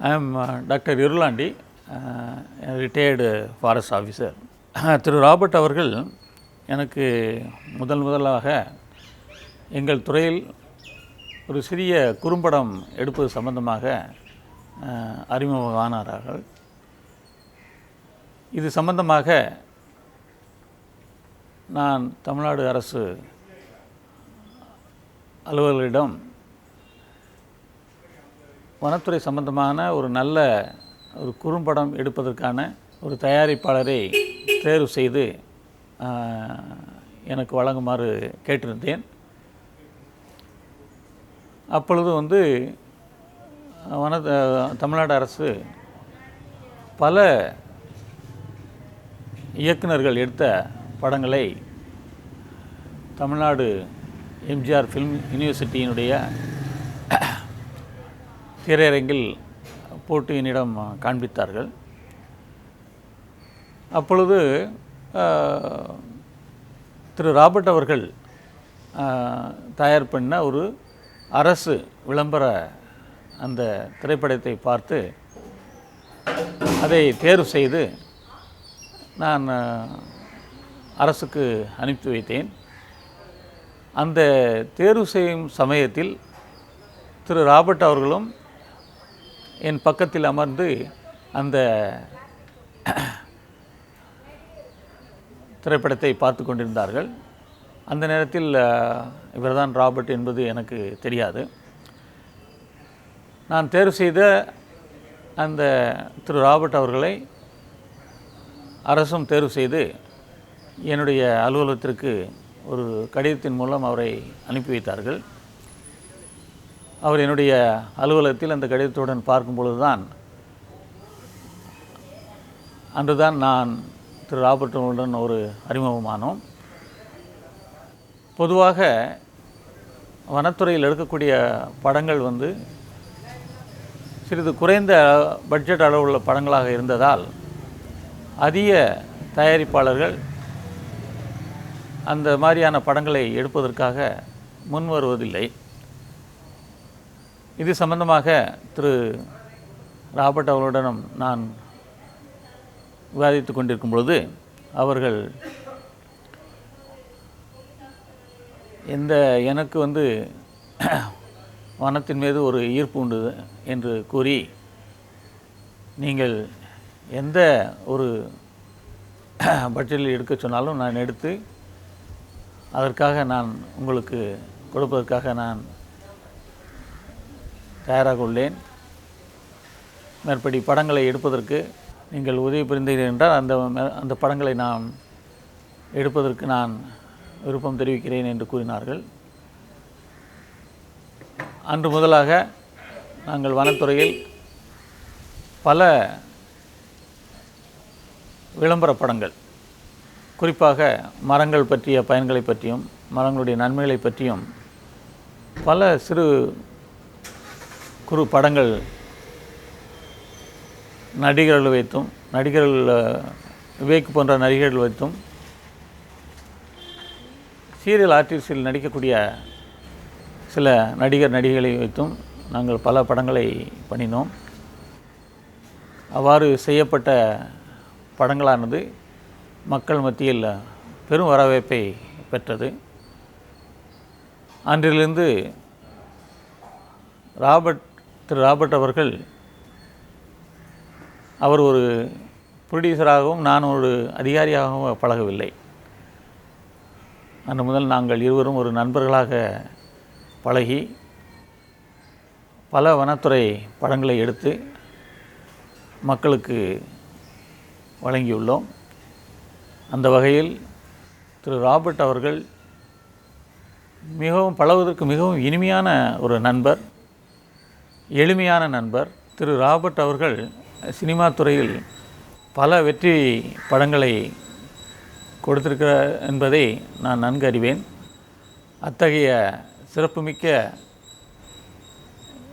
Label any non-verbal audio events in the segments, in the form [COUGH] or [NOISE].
I am doctor Irulandi retired forest officer Thiru Robert அவர்கள் எனக்கு முதல் முதலாக எங்கள் துறையில் ஒரு சிறிய குறும்படம் எடுப்பது சம்பந்தமாக uh, அறிமுகமானார்கள். இது சம்பந்தமாக நான் தமிழ்நாடு அரசு அலுவலர்களிடம் வனத்துறை சம்பந்தமான ஒரு நல்ல ஒரு குறும்படம் எடுப்பதற்கான ஒரு தயாரிப்பாளரை தேர்வு செய்து எனக்கு வழங்குமாறு கேட்டிருந்தேன். அப்பொழுது வந்து வன தமிழ்நாடு அரசு பல இயக்குனர்கள் எடுத்த படங்களை தமிழ்நாடு எம்ஜிஆர் ஃபிலிம் யூனிவர்சிட்டியினுடைய திரையரங்கில் போட்டு என்னிடம் காண்பித்தார்கள். அப்பொழுது திரு ராபர்ட் அவர்கள் தயார் பண்ண ஒரு அரசு விளம்பர அந்த திரைப்படத்தை பார்த்து அதை தேர்வு செய்து நான் அரசுக்கு அனுப்பி வைத்தேன். அந்த தேர்வு செய்யும் சமயத்தில் திரு ராபர்ட் அவர்களும் என் பக்கத்தில் அமர்ந்து அந்த திரைப்படத்தை பார்த்து கொண்டிருந்தார்கள். அந்த நேரத்தில் இவர்தான் ராபர்ட் என்பது எனக்கு தெரியாது. நான் தேர்வு செய்த அந்த திரு ராபர்ட் அவர்களை அரசும் தேர்வு செய்து என்னுடைய அலுவலகத்திற்கு ஒரு கடிதத்தின் மூலம் அவரை அனுப்பி வைத்தார்கள். அவர் என்னுடைய அலுவலகத்தில் அந்த கடிதத்துடன் பார்க்கும் பொழுதுதான் அன்றுதான் நான் திரு ராபர்ட்டனுடன் ஒரு அறிமுகமானோம். பொதுவாக வனத்துறையில் எடுக்கக்கூடிய படங்கள் வந்து சிறிது குறைந்த பட்ஜெட் அளவுள்ள படங்களாக இருந்ததால் அதிக தயாரிப்பாளர்கள் அந்த மாதிரியான படங்களை எடுப்பதற்காக முன் வருவதில்லை இது சம்பந்தமாக திரு ராபர்ட் அவர்களுடனும் நான் விவாதித்து கொண்டிருக்கும் பொழுது அவர்கள் எந்த எனக்கு வந்து [CLEARS THROAT] வனத்தின் மீது ஒரு ஈர்ப்பு உண்டு என்று கூறி நீங்கள் எந்த ஒரு [CLEARS THROAT] பட்ஜெட்டில் எடுக்க சொன்னாலும் நான் எடுத்து அதற்காக நான் உங்களுக்கு கொடுப்பதற்காக நான் தயாராக உள்ளேன் மேற்படி படங்களை எடுப்பதற்கு நீங்கள் உதவி புரிந்தீர்கள் என்றால் அந்த அந்த படங்களை நான் எடுப்பதற்கு நான் விருப்பம் தெரிவிக்கிறேன் என்று கூறினார்கள். அன்று முதலாக நாங்கள் வனத்துறையில் பல விளம்பர படங்கள் குறிப்பாக மரங்கள் பற்றிய பயன்களை பற்றியும் மரங்களுடைய நன்மைகளை பற்றியும் பல சிறு குறு படங்கள் நடிகர்கள் வைத்தும் நடிகர்கள் விவேக் போன்ற நடிகர்கள் வைத்தும் சீரியல் ஆர்டிஸ்டில் நடிக்கக்கூடிய சில நடிகர் நடிகைகளை வைத்தும் நாங்கள் பல படங்களை பண்ணினோம். அவ்வாறு செய்யப்பட்ட படங்களானது மக்கள் மத்தியில் பெரும் வரவேற்பை பெற்றது. அன்றிலிருந்து ராபர்ட் திரு ராபர்ட் அவர்கள் அவர் ஒரு ப்ரொடியூசராகவும் நான் ஒரு அதிகாரியாகவும் பழகவில்லை. அன்று முதல் நாங்கள் இருவரும் ஒரு நண்பர்களாக பழகி பல வனத்துறை படங்களை எடுத்து மக்களுக்கு வழங்கியுள்ளோம். அந்த வகையில் திரு ராபர்ட் அவர்கள் மிகவும் பழகுவதற்கு மிகவும் இனிமையான ஒரு நண்பர். எளிமையான நண்பர் திரு ராபர்ட் அவர்கள் சினிமா துறையில் பல வெற்றி படங்களை கொடுத்திருக்கிறார் என்பதை நான் நன்கு அறிவேன். அத்தகைய சிறப்புமிக்க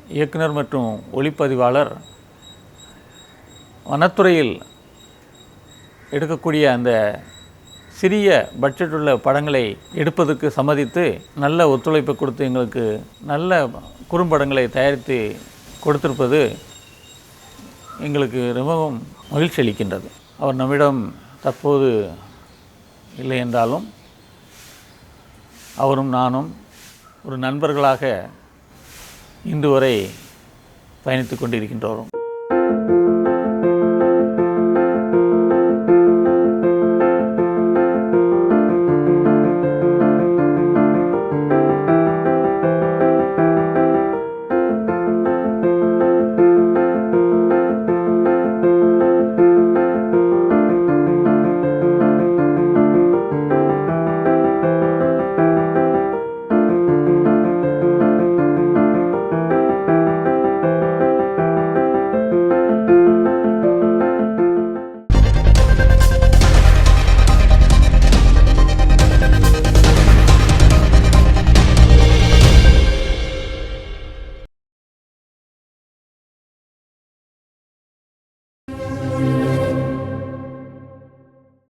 இயக்குனர் மற்றும் ஒளிப்பதிவாளர் வனத்துறையில் எடுக்கக்கூடிய அந்த சிறிய பட்ஜெட் உள்ள படங்களை எடுப்பதற்கு சம்மதித்து நல்ல ஒத்துழைப்பு கொடுத்து எங்களுக்கு நல்ல குறும்படங்களை தயாரித்து கொடுத்திருப்பது எங்களுக்கு ரொம்பவும் மகிழ்ச்சி அளிக்கின்றது. அவர் நம்மிடம் தற்போது இல்லை என்றாலும் அவரும் நானும் ஒரு நண்பர்களாக இன்று வரை பயணித்து கொண்டிருக்கின்றோம்.